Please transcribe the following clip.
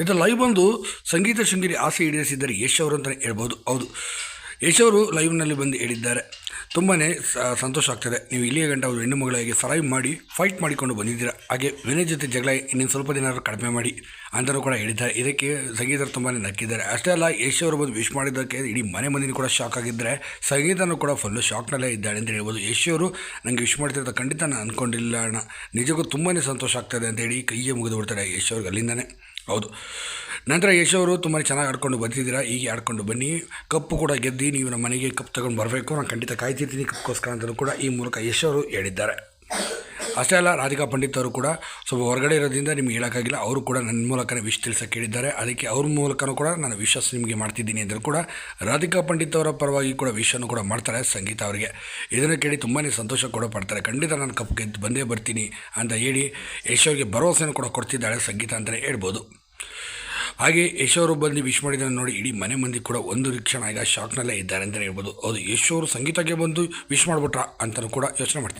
ಇದು ಲೈವ್ ಬಂದು ಸಂಗೀತ ಶೃಂಗೇರಿ ಆಸೆ ಈಡೇರಿಸಿದ್ದಾರೆ ಯಶ್ ಅವರು ಅಂತಲೇ ಹೇಳ್ಬೋದು. ಹೌದು. ಯಶ್ ಅವರು ಲೈವ್ನಲ್ಲಿ ಬಂದು ಹೇಳಿದ್ದಾರೆ. ತುಂಬಾ ಸಂತೋಷ ಆಗ್ತದೆ. ನೀವು ಇಲ್ಲಿಯ ಗಂಟ ಅವರು ಹೆಣ್ಣು ಮಗಳಿಗೆ ಸರೈವ್ ಮಾಡಿ ಫೈಟ್ ಮಾಡಿಕೊಂಡು ಬಂದಿದ್ದೀರಾ? ಹಾಗೆ ವಿನಯ್ ಜೊತೆ ಜಗಳ ಇನ್ನೊಂದು ಸ್ವಲ್ಪ ದಿನ ಕಡಿಮೆ ಮಾಡಿ ಅಂತಲೂ ಕೂಡ ಹೇಳಿದ್ದಾರೆ. ಇದಕ್ಕೆ ಸಂಗೀತರು ತುಂಬಾ ನಕ್ಕಿದ್ದಾರೆ. ಅಷ್ಟೇ ಅಲ್ಲ ಯಶ್ ಅವರು ಬಂದು ವಿಶ್ ಮಾಡಿದ್ದಕ್ಕೆ ಇಡೀ ಮನೆ ಮಂದಿನೂ ಕೂಡ ಶಾಕ್ ಆಗಿದ್ದರೆ ಸಂಗೀತನೂ ಕೂಡ ಫುಲ್ಲು ಶಾಕ್ನಲ್ಲೇ ಇದ್ದಾಳೆ ಅಂತ ಹೇಳ್ಬೋದು. ಯಶ್ ಅವರು ನನಗೆ ವಿಶ್ ಮಾಡ್ತಿರೋದು ಖಂಡಿತ ನಾನು ಅಂದ್ಕೊಂಡಿಲ್ಲ ಅಣ್ಣ. ನಿಜಕ್ಕೂ ತುಂಬಾ ಸಂತೋಷ ಆಗ್ತದೆ ಅಂತ ಹೇಳಿ ಕೈಯೇ ಮುಗಿದು ಬಿಡ್ತಾರೆ ಯಶ್ ಅವ್ರಿಗೆ ಅಲ್ಲಿಂದನೇ. ಹೌದು. ನಂತರ ಯಶ್ ಅವರು ತುಂಬಾ ಚೆನ್ನಾಗಿ ಆಡ್ಕೊಂಡು ಬರ್ತಿದ್ದೀರಾ ಹೀಗೆ ಆಡ್ಕೊಂಡು ಬನ್ನಿ. ಕಪ್ಪು ಕೂಡ ಗೆದ್ದು ನೀವು ನಮ್ಮ ಮನೆಗೆ ಕಪ್ ತಗೊಂಡು ಬರಬೇಕು. ನಾನು ಖಂಡಿತ ಕಾಯ್ತಿರ್ತೀನಿ. ಕಪ್ಗೋಸ್ಕರ ಅಂತಲೂ ಕೂಡ ಈ ಮೂಲಕ ಯಶ್ ಅವರು ಹೇಳಿದ್ದಾರೆ. ಅಷ್ಟೇ ಅಲ್ಲ, ರಾಧಿಕಾ ಪಂಡಿತ್ ಅವರು ಕೂಡ ಸ್ವಲ್ಪ ಹೊರಗಡೆ ಇರೋದ್ರಿಂದ ನಿಮ್ಗೆ ಹೇಳೋಕ್ಕಾಗಿಲ್ಲ. ಅವರು ಕೂಡ ನನ್ನ ಮೂಲಕನೇ ವಿಶ್ ತಿಳಿಸೋಕೆ ಕೇಳಿದ್ದಾರೆ ಅದಕ್ಕೆ ಅವ್ರ ಮೂಲಕನೂ ಕೂಡ ನಾನು ವಿಶ್ವಾಸ ನಿಮಗೆ ಮಾಡ್ತಿದ್ದೀನಿ ಅಂದರೂ ಕೂಡ ರಾಧಿಕಾ ಪಂಡಿತ್ ಅವರ ಪರವಾಗಿ ಕೂಡ ವಿಶನ್ನು ಕೂಡ ಮಾಡ್ತಾರೆ ಸಂಗೀತ ಅವರಿಗೆ. ಇದನ್ನು ಕೇಳಿ ತುಂಬಾ ಸಂತೋಷ ಕೂಡ ಪಡ್ತಾರೆ. ಖಂಡಿತ ನಾನು ಕಪ್ ಗೆದ್ದು ಬಂದೇ ಬರ್ತೀನಿ ಅಂತ ಹೇಳಿ ಯಶ್ ಅವರಿಗೆ ಭರವಸೆಯನ್ನು ಕೂಡ ಕೊಡ್ತಿದ್ದಾಳೆ ಸಂಗೀತ ಅಂತಲೇ ಹೇಳ್ಬೋದು. ಹಾಗೆ ಯಶೋರು ಬಂದು ವಿಶ್ ಮಾಡಿದ್ದನ್ನು ನೋಡಿ ಇಡೀ ಮನೆ ಮಂದಿ ಕೂಡ ಒಂದು ರಿಕ್ಷಣ ಈಗ ಶಾಕ್ನಲ್ಲೇ ಇದ್ದಾರೆ ಅಂತಲೇ ಹೇಳ್ಬೋದು. ಅದು ಯಶೋರು ಅವರು ಸಂಗೀತಕ್ಕೆ ಬಂದು ವಿಶ್ ಮಾಡ್ಬಿಟ್ರ ಅಂತಲೂ ಕೂಡ ಯೋಚನೆ ಮಾಡ್ತಿದ್ದಾರೆ